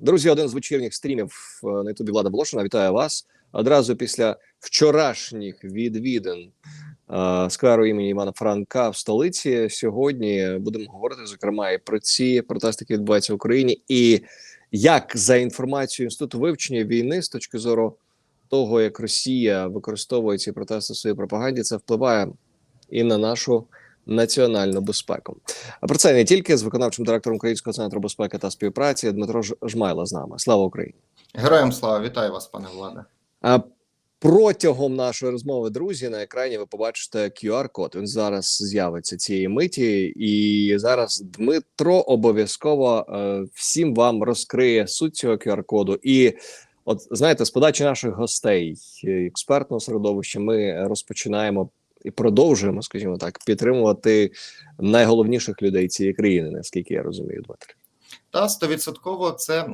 Друзі, один з вечірніх стрімів е, на ютубі Влада Волошина. Вітаю вас одразу після вчорашніх відвідин скверу імені Івана Франка в столиці. Сьогодні будемо говорити зокрема і про ці протести, які відбуваються в Україні, і як за інформацією інституту вивчення війни з точки зору того, як Росія використовує ці протести в своїй пропаганді, це впливає і на нашу національну безпеку. А про це не тільки з виконавчим директором Українського центру безпеки та співпраці Дмитро Жмайло з нами. Слава Україні! Героям слава, вітаю вас, пане Владе. А протягом нашої розмови, друзі, на екрані ви побачите QR-код. Він зараз з'явиться цієї миті, і зараз Дмитро обов'язково е, всім вам розкриє суть цього QR-коду. І от знаєте, з подачі наших гостей е, експертного середовища, ми розпочинаємо і продовжуємо, скажімо так, підтримувати найголовніших людей цієї країни, наскільки я розумію, Дмитро. Та стовідсотково це е,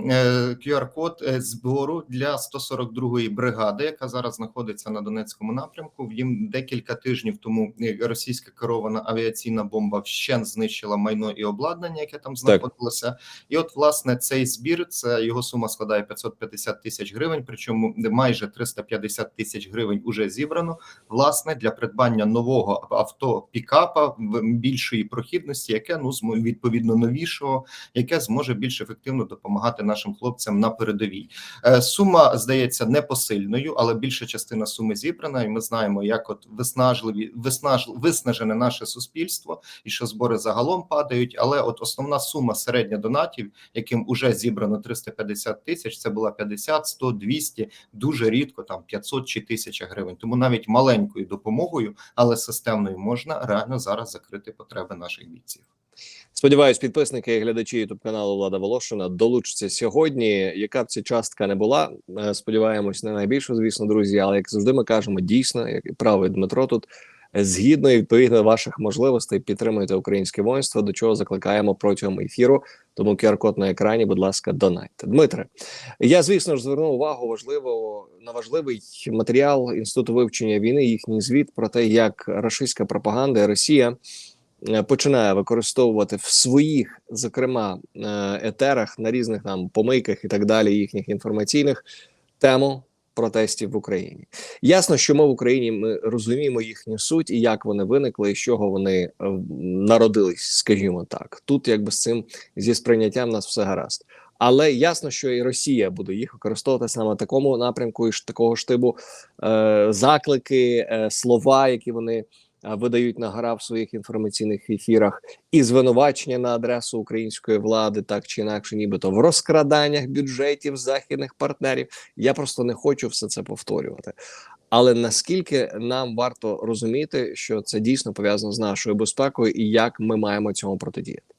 QR-код е, збору для 142-ї бригади, яка зараз знаходиться на Донецькому напрямку. Їм декілька тижнів тому е, російська керована авіаційна бомба вщен знищила майно і обладнання, яке там знаходилося. І от власне цей збір це його сума складає 550 тисяч гривень. Причому майже 350 тисяч гривень уже зібрано. Власне для придбання нового авто пікапа в більшої прохідності, яке ну змо- відповідно новішого, яке зможе більш ефективно допомагати нашим хлопцям на передовій. Е, Сума здається непосильною, але більша частина суми зібрана, і ми знаємо, як от виснажливі виснаж, виснажене наше суспільство, і що збори загалом падають. Але от основна сума середня донатів, яким уже зібрано 350 тисяч, це була 50, 100, 200, дуже рідко там 500 чи 1000 гривень. Тому навіть маленькою допомогою, але системною можна реально зараз закрити потреби наших бійців. Сподіваюсь, підписники і глядачі ютуб каналу Влада Волошина долучаться сьогодні. Яка б ця частка не була, е, сподіваємось, не найбільше, звісно, друзі. Але як завжди, ми кажемо дійсно, як і правий Дмитро тут е, згідно і відповідно ваших можливостей підтримуйте українське воїнство, до чого закликаємо протягом ефіру. Тому QR-код на екрані, будь ласка, донайте. Дмитре, я звісно ж звернув увагу важливо на важливий матеріал інституту вивчення війни. Їхній звіт про те, як рашистська пропаганда і Росія починає використовувати в своїх, зокрема, е, етерах на різних там помийках і так далі, їхніх інформаційних тему протестів в Україні. Ясно, що ми в Україні ми розуміємо їхню суть і як вони виникли, і з чого вони е, народились, скажімо так. Тут якби з цим зі сприйняттям нас все гаразд. Але ясно, що і Росія буде їх використовувати саме такому напрямку, і ж такого ж типу е, заклики, е, слова, які вони е, видають на гра в своїх інформаційних ефірах, і звинувачення на адресу української влади, так чи інакше, нібито в розкраданнях бюджетів західних партнерів. Я просто не хочу все це повторювати. Але наскільки нам варто розуміти, що це дійсно пов'язано з нашою безпекою, і як ми маємо цьому протидіяти?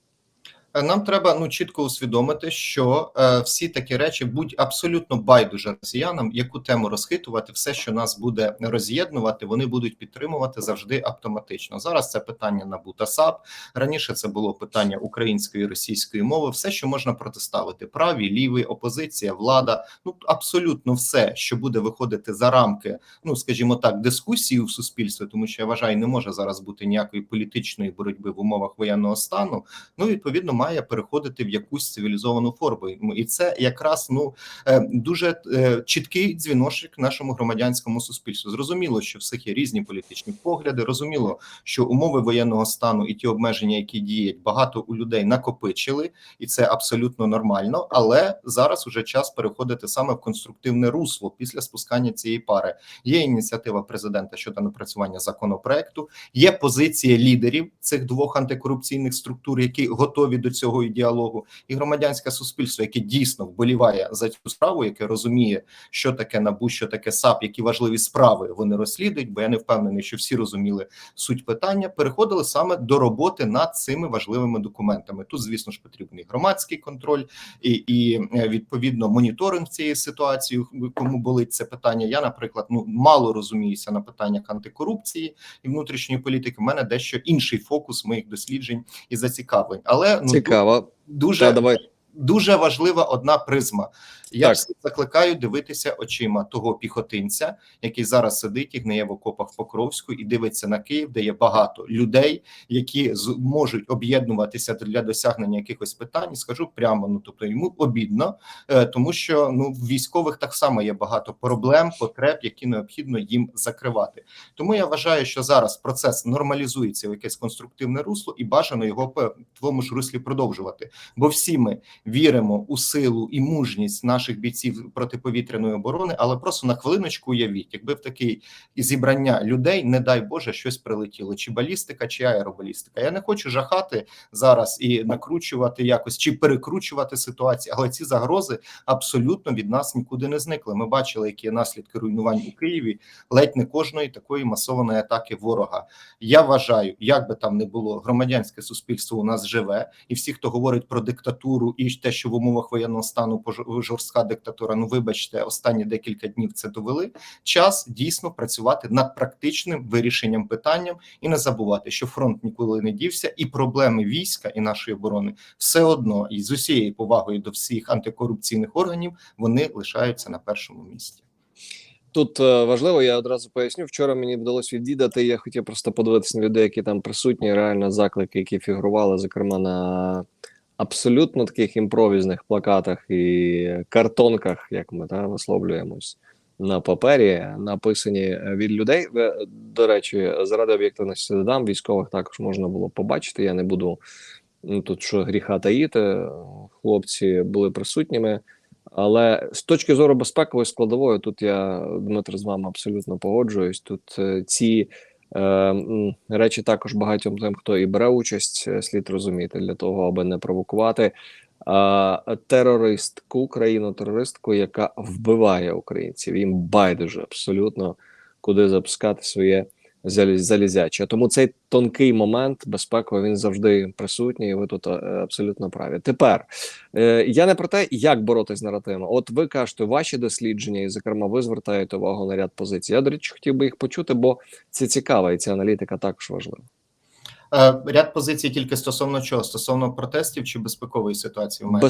Нам треба ну чітко усвідомити, що е, всі такі речі будь абсолютно байдуже росіянам, яку тему розхитувати, все, що нас буде роз'єднувати, вони будуть підтримувати завжди автоматично. Зараз це питання НАБУ та САП. Раніше це було питання української російської мови. Все, що можна протиставити, праві, ліві, опозиція, влада. Ну абсолютно все, що буде виходити за рамки, ну скажімо так, дискусії в суспільстві, тому що я вважаю, не може зараз бути ніякої політичної боротьби в умовах воєнного стану. Ну відповідно має переходити в якусь цивілізовану форму. Ну, І це якраз ну е, дуже е, чіткий дзвіночок нашому громадянському суспільству. Зрозуміло, що всіх є різні політичні погляди. Розуміло, що умови воєнного стану і ті обмеження, які діють, багато у людей накопичили, і це абсолютно нормально. Але зараз уже час переходити саме в конструктивне русло після спускання цієї пари. Є ініціатива президента щодо напрацювання законопроекту. Є позиція лідерів цих двох антикорупційних структур, які готові до цього і діалогу, і громадянське суспільство, яке дійсно вболіває за цю справу, яке розуміє, що таке набу, що таке САП, які важливі справи вони розслідують. Бо я не впевнений, що всі розуміли суть питання. Переходили саме до роботи над цими важливими документами. Тут, звісно ж, потрібен і громадський контроль, і, і е, відповідно моніторинг цієї ситуації. Кому болить це питання? Я, наприклад, ну мало розуміюся на питаннях антикорупції і внутрішньої політики. У мене дещо інший фокус моїх досліджень і зацікавлень, але ну Цікаво. дуже Та давай дуже важлива одна призма. Я Так. закликаю дивитися очима того піхотинця, який зараз сидить і гниє в окопах Покровську, і дивиться на Київ, де є багато людей, які з- можуть об'єднуватися для досягнення якихось питань. І Скажу прямо, ну тобто йому обідно, е, тому що ну в військових так само є багато проблем, потреб, які необхідно їм закривати. Тому я вважаю, що зараз процес нормалізується в якесь конструктивне русло, і бажано його по твоєму ж руслі продовжувати. Бо всі ми віримо у силу і мужність наших бійців протиповітряної оборони, але просто на хвилиночку уявіть, якби в такий зібрання людей, не дай Боже, щось прилетіло, чи балістика, чи аеробалістика. Я не хочу жахати зараз і накручувати якось чи перекручувати ситуацію, але ці загрози абсолютно від нас нікуди не зникли. Ми бачили, які наслідки руйнувань у Києві, ледь не кожної такої масованої атаки ворога. Я вважаю, як би там не було, громадянське суспільство у нас живе, і всі, хто говорить про диктатуру і те, що в умовах воєнного стану жорстка диктатура. Ну вибачте, останні декілька днів це довели. Час дійсно працювати над практичним вирішенням питанням і не забувати, що фронт ніколи не дівся, і проблеми війська і нашої оборони все одно, і з усією повагою до всіх антикорупційних органів вони лишаються на першому місці. Тут е, важливо, я одразу поясню. Вчора мені вдалося відвідати. Я хотів просто подивитися на людей, які там присутні. Реально заклики, які фігурували, зокрема на абсолютно таких імпровізних плакатах і картонках, як ми та висловлюємось на папері, написані е, від людей. Е, До речі, заради об'єктивності додам, військових також можна було побачити. Я не буду тут що гріха таїти. Хлопці були присутніми. Але з точки зору безпекової складової, тут я Дмитро з вами абсолютно погоджуюсь. Тут е, ці речі також багатьом тим, хто і бере участь, е, слід розуміти для того, аби не провокувати е, терористку, країну терористку, яка вбиває українців. Їм байдуже абсолютно куди запускати своє залізяче. Тому цей тонкий момент безпековий він завжди присутній. Ви тут е, абсолютно праві. Тепер е, я не про те, як боротись з наративами. От ви кажете, ваші дослідження, і зокрема, ви звертаєте увагу на ряд позицій. Я до речі, хотів би їх почути, бо це цікаво, і ця аналітика також важлива. Е, Ряд позицій тільки стосовно чого? Стосовно протестів чи безпекової ситуації в мене?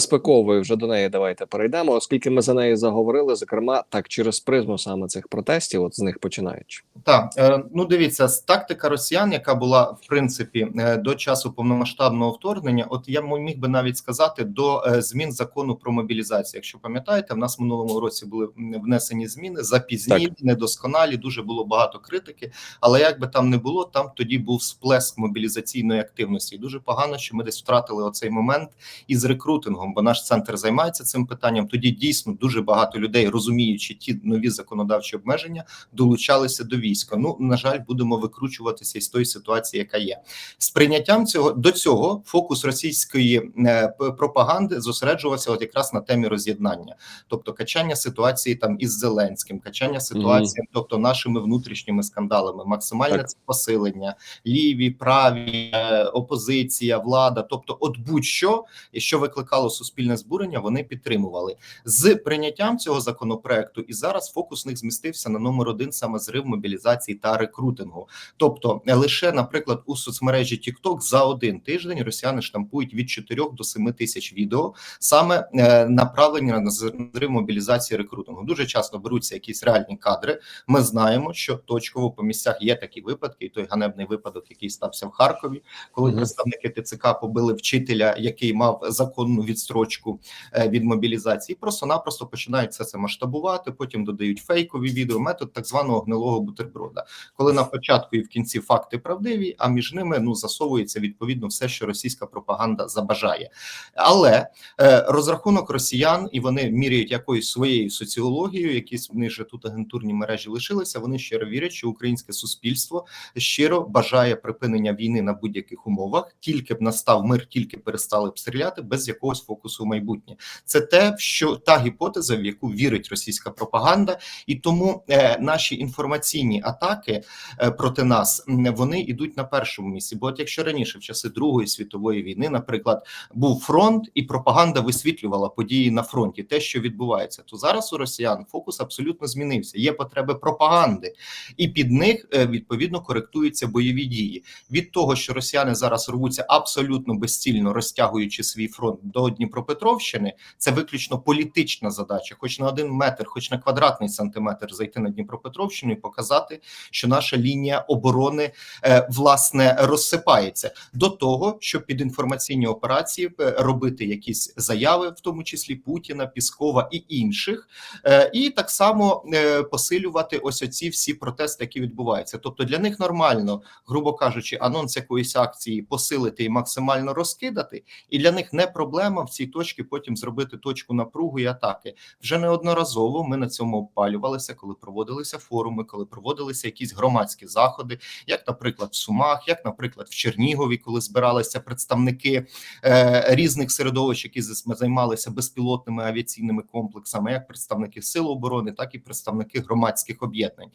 Вже до неї давайте перейдемо, оскільки ми за неї заговорили, зокрема, так через призму саме цих протестів, от з них починаючи. Так, е, ну дивіться, тактика росіян, яка була в принципі е, до часу повномасштабного вторгнення, от я міг би навіть сказати до змін закону про мобілізацію. Якщо пам'ятаєте, в нас в минулому році були внесені зміни запізні, недосконалі, дуже було багато критики. Але як би там не було, там тоді був сплеск мобілізаційної активності. І дуже погано, що ми десь втратили оцей момент із рекрутингом, бо наш центр займається цим питанням. Тоді дійсно дуже багато людей, розуміючи ті нові законодавчі обмеження, долучалися до війська. Ну на жаль, будемо викручуватися із тої ситуації, яка є. З прийняттям цього до цього фокус російської е, пропаганди зосереджувався от якраз на темі роз'єднання, тобто качання ситуації там із Зеленським, качання ситуації, тобто нашими внутрішніми скандалами, максимальне Так. це посилення, ліві, праві, е, опозиція, влада, тобто, от будь-що, що викликало суспільне збурення, вони підтримували з прийняттям цього законопроекту. І зараз фокус них змістився на номер один саме зрив мобілізації та рекрутингу. Тобто, лише, наприклад, у соцмережі TikTok за один тиждень росіяни штампують від 4 до 7 тисяч відео, саме е, направлені на зрив мобілізації рекрутингу. Дуже часто беруться якісь реальні кадри. Ми знаємо, що точково по місцях є такі випадки, і той ганебний випадок, який стався в Харкові, коли Мгм. представники ТЦК побили вчителя, який мав законну відстрочку е, від мобілізації, просто-напросто починають все це масштабувати. Потім додають фейкові відео, метод так званого гнилого бутерброда, коли на початку і в кінці факти правдиві, а між ними ну засовується відповідно все, що російська пропаганда забажає. Але е, розрахунок росіян, і вони міряють якоюсь своєю соціологією, якісь в них же тут агентурні мережі лишилися. Вони щиро вірять, що українське суспільство щиро бажає припинення війни на будь-яких умовах, тільки б настав мир, тільки перестали б стріляти без якогось фокусу в майбутнє. Це те, що та гіпотеза, в яку вірить російська пропаганда, і тому е, наші інформаційні атаки е, проти нас вони йдуть на першому місці. Бо от якщо раніше, в часи Другої світової війни, наприклад, був фронт, і пропаганда висвітлювала події на фронті, те, що відбувається, то зараз у росіян фокус абсолютно змінився. Є потреби пропаганди, і під них е, відповідно коректуються бойові дії. Від того. Того, що росіяни зараз рвуться абсолютно безцільно розтягуючи свій фронт до Дніпропетровщини, це виключно політична задача, хоч на один метр, хоч на квадратний сантиметр зайти на Дніпропетровщину і показати, що наша лінія оборони е, власне розсипається до того, щоб під інформаційні операції е, робити якісь заяви, в тому числі Путіна, Піскова і інших, е, і так само посилювати ось оці всі протести, які відбуваються. Тобто для них нормально, грубо кажучи, анонс якоїсь акції посилити і максимально розкидати, і для них не проблема в цій точці потім зробити точку напругу і атаки. Вже неодноразово ми на цьому опалювалися, коли проводилися форуми, коли проводилися якісь громадські заходи, як, наприклад, в Сумах, як, наприклад, в Чернігові, коли збиралися представники е, різних середовищ, які займалися безпілотними авіаційними комплексами, як представники сил оборони, так і представники громадських об'єднань.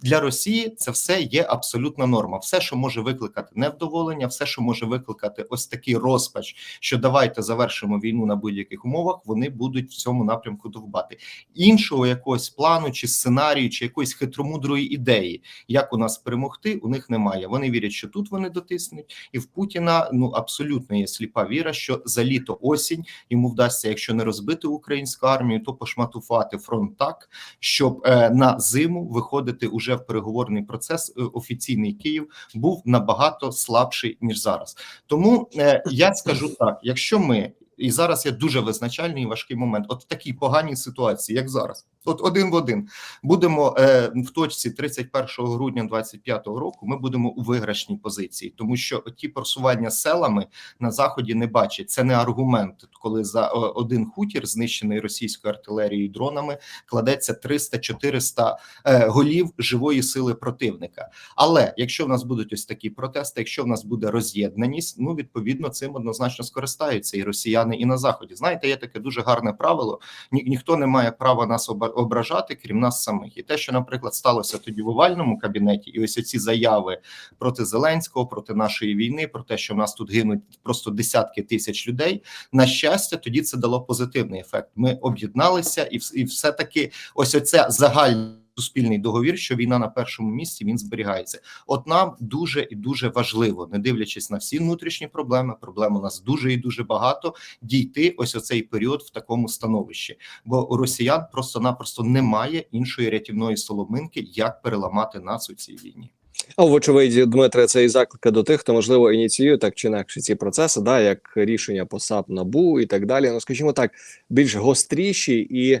Для Росії це все є абсолютна норма. Все, що може викликати невдоволення, все, що може викликати ось такий розпач, що давайте завершимо війну на будь-яких умовах, вони будуть в цьому напрямку довбати. Іншого якогось плану, чи сценарію, чи якоїсь хитромудрої ідеї, як у нас перемогти, у них немає. Вони вірять, що тут вони дотиснуть, і в Путіна ну абсолютно є сліпа віра, що за літо осінь йому вдасться, якщо не розбити українську армію, то пошматувати фронт так, щоб е, на зиму виходити уже в переговорний процес. е, Офіційний Київ був набагато слабший ніж зараз. Тому е, я скажу так: якщо ми і зараз є дуже визначальний і важкий момент, от в такій поганій ситуації, як зараз, от один в один будемо е, в точці 31 грудня 25 року. Ми будемо у виграшній позиції, тому що ті просування селами на заході не бачать. Це не аргумент, коли за один хутір, знищений російською артилерією і дронами, кладеться 300-400 е, голів живої сили противника. Але якщо в нас будуть ось такі протести, якщо в нас буде роз'єднаність, ну відповідно цим однозначно скористаються і росіяни, і на заході. Знаєте, є таке дуже гарне правило: ні, ніхто не має права нас оба- ображати, крім нас самих. І те, що, наприклад, сталося тоді в овальному кабінеті, і ось ці заяви проти Зеленського, проти нашої війни, про те, що в нас тут гинуть просто десятки тисяч людей. На щастя, тоді це дало позитивний ефект. Ми об'єдналися, і, все таки, ось оця загальна. Суспільний договір, що війна на першому місці він зберігається. От нам дуже і дуже важливо, не дивлячись на всі внутрішні проблеми. Проблем у нас дуже і дуже багато. Дійти ось оцей період в такому становищі, бо у росіян просто-напросто немає іншої рятівної соломинки, як переламати нас у цій війні. А вочевидь, Дмитре, це і заклика до тих, хто можливо ініціює так чи інакше ці процеси, да, як рішення по САП НАБУ і так далі. Ну скажімо так, більш гостріші і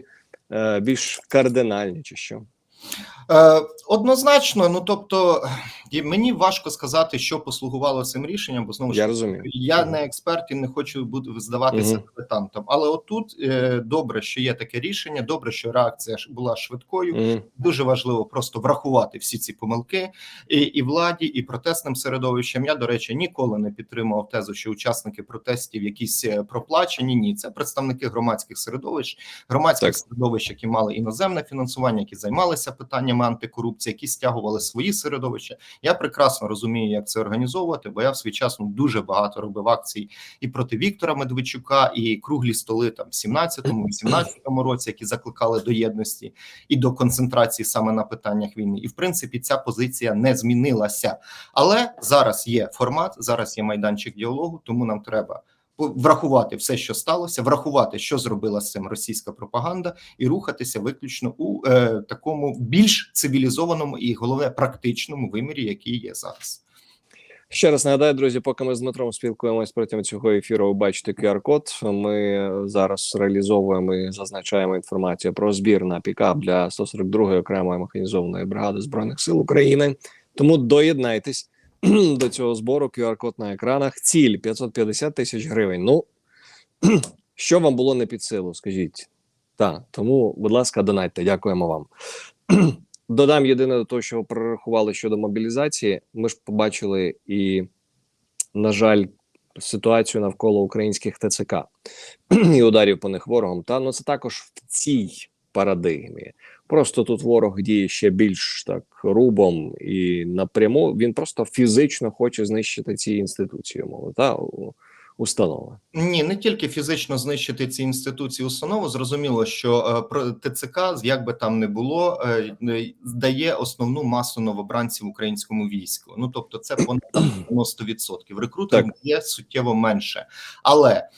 е, більш кардинальні, чи що. Е, однозначно, ну тобто, мені важко сказати, що послугувало цим рішенням, бо знову ж Я розумію. я не експерт і не хочу бути здаватися дилетантом. Але отут е, добре, що є таке рішення, добре, що реакція була швидкою. Мгм. Дуже важливо просто врахувати всі ці помилки і, і владі, і протестним середовищем. Я до речі ніколи не підтримував тезу, що учасники протестів якісь е, проплачені. Ні, це представники громадських середовищ, громадських Так. середовищ, які мали іноземне фінансування, які займалися питаннями антикорупції, які стягували свої середовища. Я прекрасно розумію, як це організовувати, бо я в свій час ну, дуже багато робив акцій і проти Віктора Медведчука, і круглі столи там 17-му, 18-му році, які закликали до єдності і до концентрації саме на питаннях війни. І в принципі ця позиція не змінилася. Але зараз є формат, зараз є майданчик діалогу, тому нам треба врахувати все, що сталося, врахувати, що зробила з цим російська пропаганда, і рухатися виключно у е, такому більш цивілізованому і головне практичному вимірі, який є зараз. Ще раз нагадаю, друзі, поки ми з Дмитром спілкуємось протягом цього ефіру, ви бачите QR-код. Ми зараз реалізовуємо і зазначаємо інформацію про збір на пікап для 142-ї окремої механізованої бригади збройних сил України. Тому доєднайтесь до цього збору. QR-код на екранах. Ціль 550 тисяч гривень. Ну що вам було не під силу? Скажіть так. Тому, будь ласка, донатьте. Дякуємо вам. Додам єдине до того, що ви прорахували щодо мобілізації. Ми ж побачили і, на жаль, ситуацію навколо українських ТЦК і ударів по них ворогом. Та ну це також в цій парадигмі. Просто тут ворог діє ще більш так рубом і напряму. Він просто фізично хоче знищити ці інституції. Мови та установи. Ні, не тільки фізично знищити ці інституції установи. Зрозуміло, що е, про ТЦК, як би там не було, е, е, дає основну масу новобранців українському війську. Ну тобто, це понад 90%. Рекрутерів є суттєво менше, але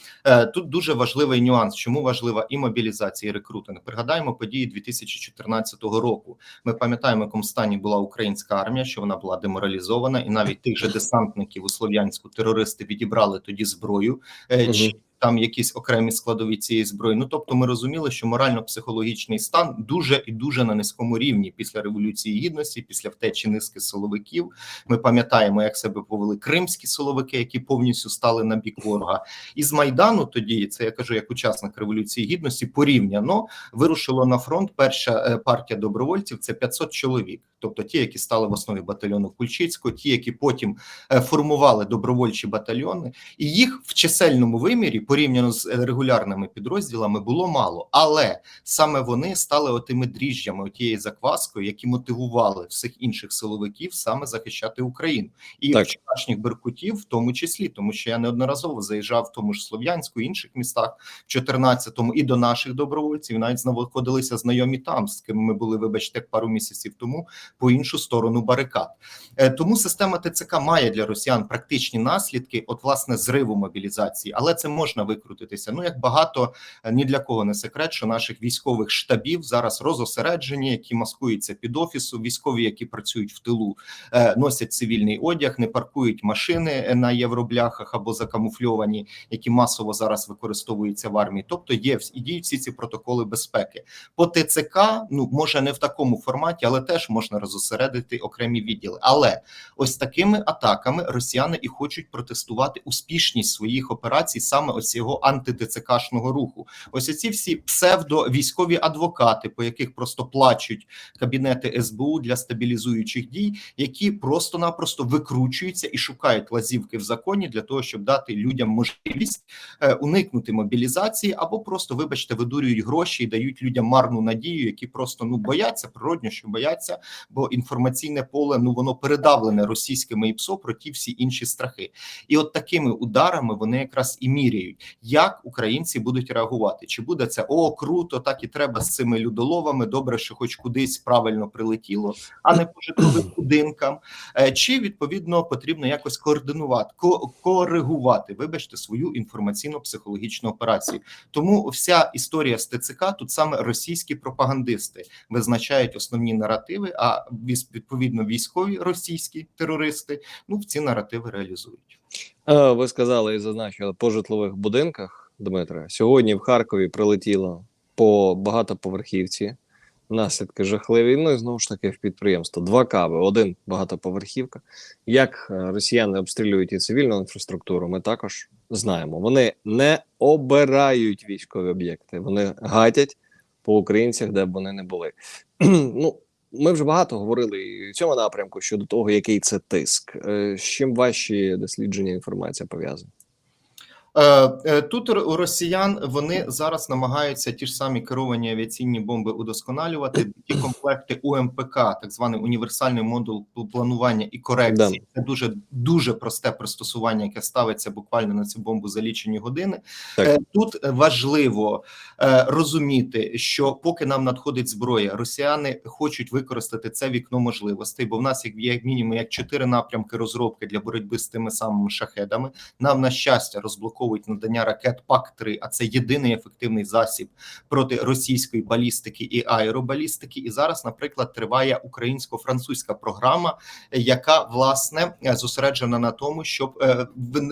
тут дуже важливий нюанс. Чому важлива і мобілізація, і рекрутинг? Пригадаємо події 2014 року. Ми пам'ятаємо, в якому стані була українська армія, що вона була деморалізована, і навіть тих же десантників у слов'янську терористи відібрали тоді зброю. Е, Мгм. Чи там якісь окремі складові цієї зброї? Ну тобто, ми розуміли, що морально-психологічний стан дуже і дуже на низькому рівні після революції гідності, після втечі низки силовиків. Ми пам'ятаємо, як себе повели кримські силовики, які повністю стали на бік ворога. І з майдану тоді це я кажу як учасник революції гідності. Порівняно вирушило на фронт. Перша е, партія добровольців це 500 чоловік, тобто ті, які стали в основі батальйону Кульчицького, ті, які потім е, формували добровольчі батальйони, і їх в чисельному вимірі порівняно з регулярними підрозділами було мало, але саме вони стали отими дріжджами, отією закваскою, які мотивували всіх інших силовиків саме захищати Україну і Так. вчорашніх беркутів, в тому числі, тому що я неодноразово заїжджав в тому ж Слов'янську, інших містах в 14-му і до наших добровольців. і Навіть знаходилися знайомі там, з ким ми були, вибачте, пару місяців тому по іншу сторону барикад. Е, Тому система ТЦК має для росіян практичні наслідки, от власне зриву мобілізації, але це можна викрутитися. Ну як багато е, ні для кого не секрет, що наших військових штабів зараз розосереджені, які маскуються під офісу, військові, які працюють в тилу, е, носять цивільний одяг, не паркують машини е, на євробляхах або закамуфльовані, які масово зараз використовуються в армії. Тобто є і діють всі ці протоколи безпеки. По ТЦК, ну може не в такому форматі, але теж можна розосередити окремі відділи. Але ось такими атаками росіяни і хочуть протестувати успішність своїх операцій, саме ось цього анти-ТЦКшного руху. Ось ці всі псевдо-військові адвокати, по яких просто плачуть кабінети СБУ для стабілізуючих дій, які просто-напросто викручуються і шукають лазівки в законі для того, щоб дати людям можливість е, уникнути мобілізації, або просто, вибачте, видурюють гроші і дають людям марну надію, які просто ну бояться природньо, що бояться, бо інформаційне поле ну воно передавлене російськими ІПСО про ті всі інші страхи. І от такими ударами вони якраз і міряють, як українці будуть реагувати. Чи буде це о круто, так і треба з цими людоловами? Добре, що хоч кудись правильно прилетіло, а не по житловим будинкам. Е, Чи відповідно потрібно якось координувати, ко- коригувати, вибачте, свою інформаційно-психологічну операцію. Тому вся історія з ТЦК тут саме російські пропагандисти визначають основні наративи, а відповідно військові російські терористи ну в ці наративи реалізують. Е, Ви сказали і зазначили по житлових будинках, Дмитре. Сьогодні в Харкові прилетіло по багатоповерхівці. Наслідки жахливі. Ну і знову ж таки в підприємство. Два кави, один багатоповерхівка. Як е, росіяни обстрілюють і цивільну інфраструктуру, ми також знаємо. Вони не обирають військові об'єкти, вони гатять по українцях, де б вони не були. ну, ми вже багато говорили і в цьому напрямку щодо того, який це тиск. Е, З чим ваші дослідження інформація пов'язана? Е, е, Тут у росіян вони зараз намагаються ті ж самі керовані авіаційні бомби удосконалювати. Ті комплекти УМПК, так званий універсальний модуль планування і корекції. Це дуже дуже просте пристосування, яке ставиться буквально на цю бомбу за лічені години. Так. Е, Тут важливо розуміти, що поки нам надходить зброя, росіяни хочуть використати це вікно можливостей, бо в нас як, як мінімум як чотири напрямки розробки для боротьби з тими самими шахедами. Нам на щастя розблоковують надання ракет ПАК-3, а це єдиний ефективний засіб проти російської балістики і аеробалістики. І зараз, наприклад, триває українсько-французька програма, е, яка власне е, зосереджена на тому, щоб е,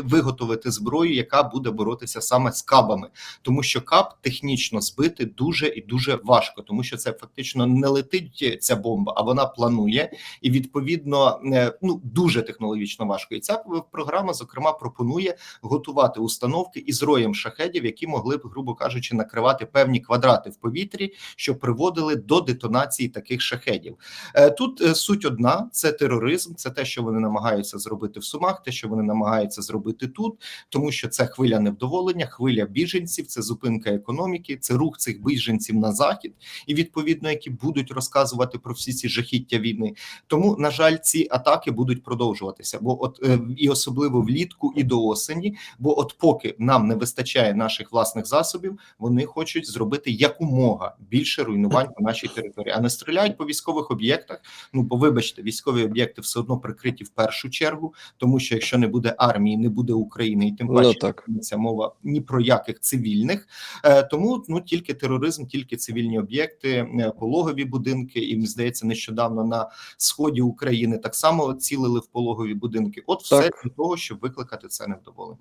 виготовити зброю, яка буде боротися саме з кабами, тому що каб технічно збити дуже і дуже важко, тому що це фактично не летить ця бомба, а вона планує і відповідно е, ну дуже технологічно важко. І ця програма, зокрема, пропонує готувати установки із роєм шахедів, які могли б, грубо кажучи, накривати певні квадрати в повітрі, що приводили до детонації таких шахедів. Е, Тут е, суть одна: це тероризм, це те, що вони намагаються зробити в Сумах, те, що вони намагаються зробити тут, тому що це хвиля невдоволення, хвиля біженців, це зупинка економіки, це рух цих біженців на захід, і відповідно, які будуть розказувати про всі ці жахіття війни. Тому, на жаль, ці атаки будуть продовжуватися, бо от е, і особливо влітку, і до осені. Бо от поки нам не вистачає наших власних засобів, вони хочуть зробити якомога більше руйнувань по нашій території, а не стріляють по військових об'єктах. Ну бо вибачте, військові об'єкти все одно прикриті в першу чергу, тому що якщо не буде армії, не буде України, і тим Ну, паче так. ця мова ні про яких цивільних. Е, тому ну тільки тероризм, тільки цивільні об'єкти, е, пологові будинки, і мені здається, нещодавно на сході України так само цілили в пологові будинки. От все для того, щоб викликати це невдоволення.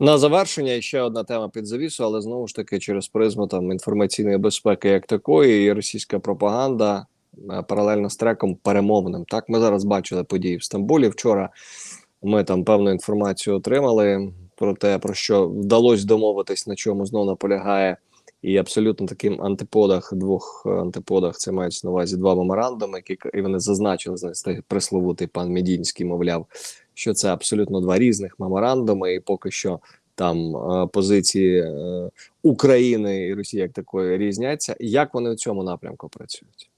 На завершення ще одна тема під завісу, але знову ж таки через призму там інформаційної безпеки як такої, і російська пропаганда е, паралельно з треком перемовним. Так, ми зараз бачили події в Стамбулі. Вчора ми там певну інформацію отримали про те, про що вдалося домовитись, на чому знову наполягає. І абсолютно таким антиподах, двох е, антиподах, це мається на увазі два меморандуми, які і вони зазначили знаєте, присловутий пан Медінський, мовляв, що це абсолютно два різних меморандуми, і поки що там е, позиції е, України і Росії як такої різняться. Як вони в цьому напрямку працюють?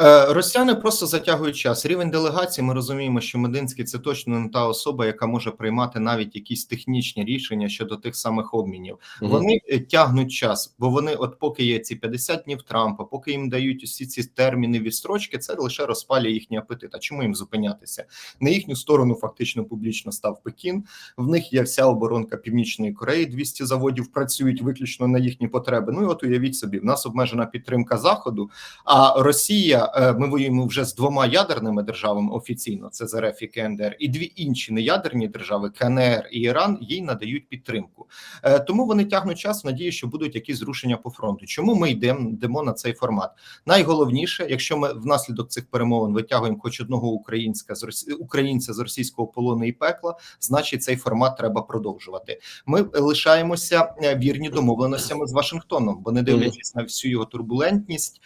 Е, Росіяни просто затягують час. Рівень делегації. Ми розуміємо, що Мединський це точно не та особа, яка може приймати навіть якісь технічні рішення щодо тих самих обмінів. Мгм. Вони е, тягнуть час, бо вони, от поки є ці 50 днів Трампа, поки їм дають усі ці терміни відстрочки, це лише розпалює їхній апетит. А чому їм зупинятися? На їхню сторону фактично публічно став Пекін. В них є вся оборонка Північної Кореї. 200 заводів працюють виключно на їхні потреби. Ну і от уявіть собі, в нас обмежена підтримка заходу. А Росія, е, ми воюємо вже з двома ядерними державами офіційно. Це ЗРФ і КНДР, і дві інші неядерні держави КНР і Іран їй надають підтримку. Е, Тому вони тягнуть час в надії, що будуть якісь зрушення по фронту. Чому ми йдемо на цей формат? Найголовніше, якщо ми внаслідок цих перемовин витягуємо хоч одного українська з Росі... українця з російського полону і пекла, значить цей формат треба продовжувати. Ми лишаємося е, вірні домовленостями з Вашингтоном, бо не дивлячись на всю його турбулентність,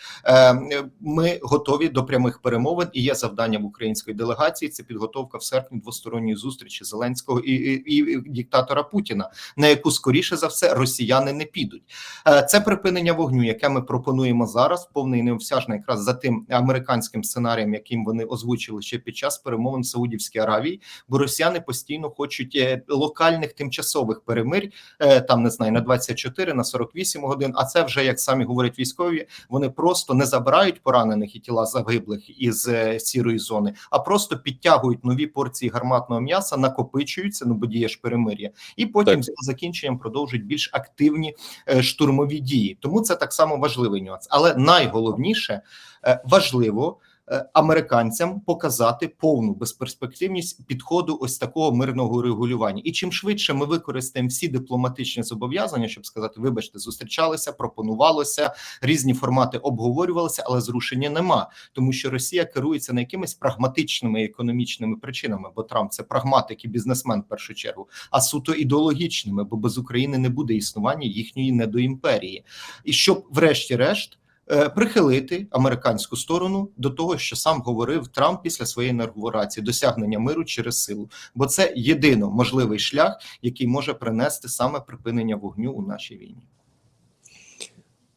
ми готові до прямих перемовин. І є завдання в української делегації. Це підготовка в серпні двосторонньої зустрічі Зеленського і, і, і диктатора Путіна, на яку скоріше за все росіяни не підуть. Е, Це припинення вогню, яке ми пропонуємо зараз, повне і необсяжне, якраз за тим американським сценарієм, яким вони озвучили ще під час перемовин в Саудівській Аравії, бо росіяни постійно хочуть е, локальних тимчасових перемирь, е, там не знаю, на 24, на 48 годин. А це вже як самі говорять військові, вони просто не забирають поранених і тіла загиблих із е, сірої зони, а просто підтягують нові порції гарматного м'яса, накопичуються, ну бо діє ж перемир'я, і потім Так. з закінченням продовжують більш активні е, штурмові дії. Тому це так само важливий нюанс. Але найголовніше е, важливо. Е, Американцям показати повну безперспективність підходу ось такого мирного регулювання, і чим швидше ми використаємо всі дипломатичні зобов'язання, щоб сказати, вибачте, зустрічалися, пропонувалося різні формати обговорювалися, але зрушення нема, тому що Росія керується не якимись прагматичними економічними причинами, бо Трамп це прагматик і бізнесмен в першу чергу, а суто ідеологічними, бо без України не буде існування їхньої недоімперії. І щоб, врешті-решт. Е, Прихилити американську сторону до того, що сам говорив Трамп після своєї інаугурації, досягнення миру через силу, бо це єдино можливий шлях, який може принести саме припинення вогню у нашій війні.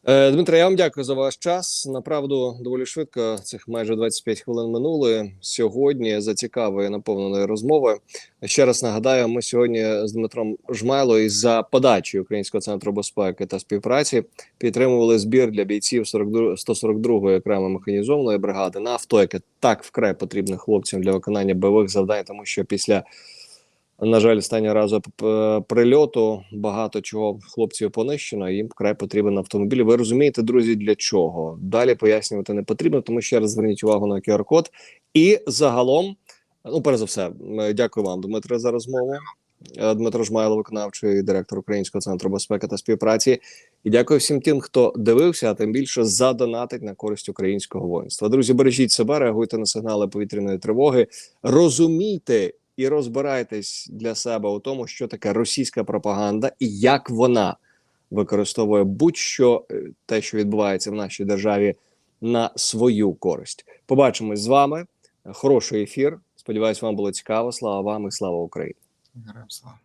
Е, Дмитро, я вам дякую за ваш час. Направду доволі швидко. Цих майже 25 хвилин минули сьогодні. За цікавої наповненої розмови. Ще раз нагадаю, ми сьогодні з Дмитром Жмайлою за подачі Українського центру безпеки та співпраці підтримували збір для бійців 42 142-ї окремої механізованої бригади на авто, яке так вкрай потрібне хлопцям для виконання бойових завдань, тому що після на жаль, останнього разу прильоту багато чого хлопців понищено. Їм вкрай потрібен автомобіль. Ви розумієте, друзі, для чого? Далі пояснювати не потрібно, тому ще раз зверніть увагу на QR-код. І загалом, ну перш за все, дякую вам, Дмитре, за розмову. Е, Дмитро Жмайло, виконавчий директор Українського центру безпеки та співпраці. І дякую всім тим, хто дивився, а тим більше задонатить на користь українського воїнства. Друзі, бережіть себе, реагуйте на сигнали повітряної тривоги, розумійте і розбирайтесь для себе у тому, що таке російська пропаганда і як вона використовує будь-що е, те, що відбувається в нашій державі, на свою користь. Побачимось з вами. Хороший ефір. Сподіваюсь, вам було цікаво. Слава вам і слава Україні. Героям слава.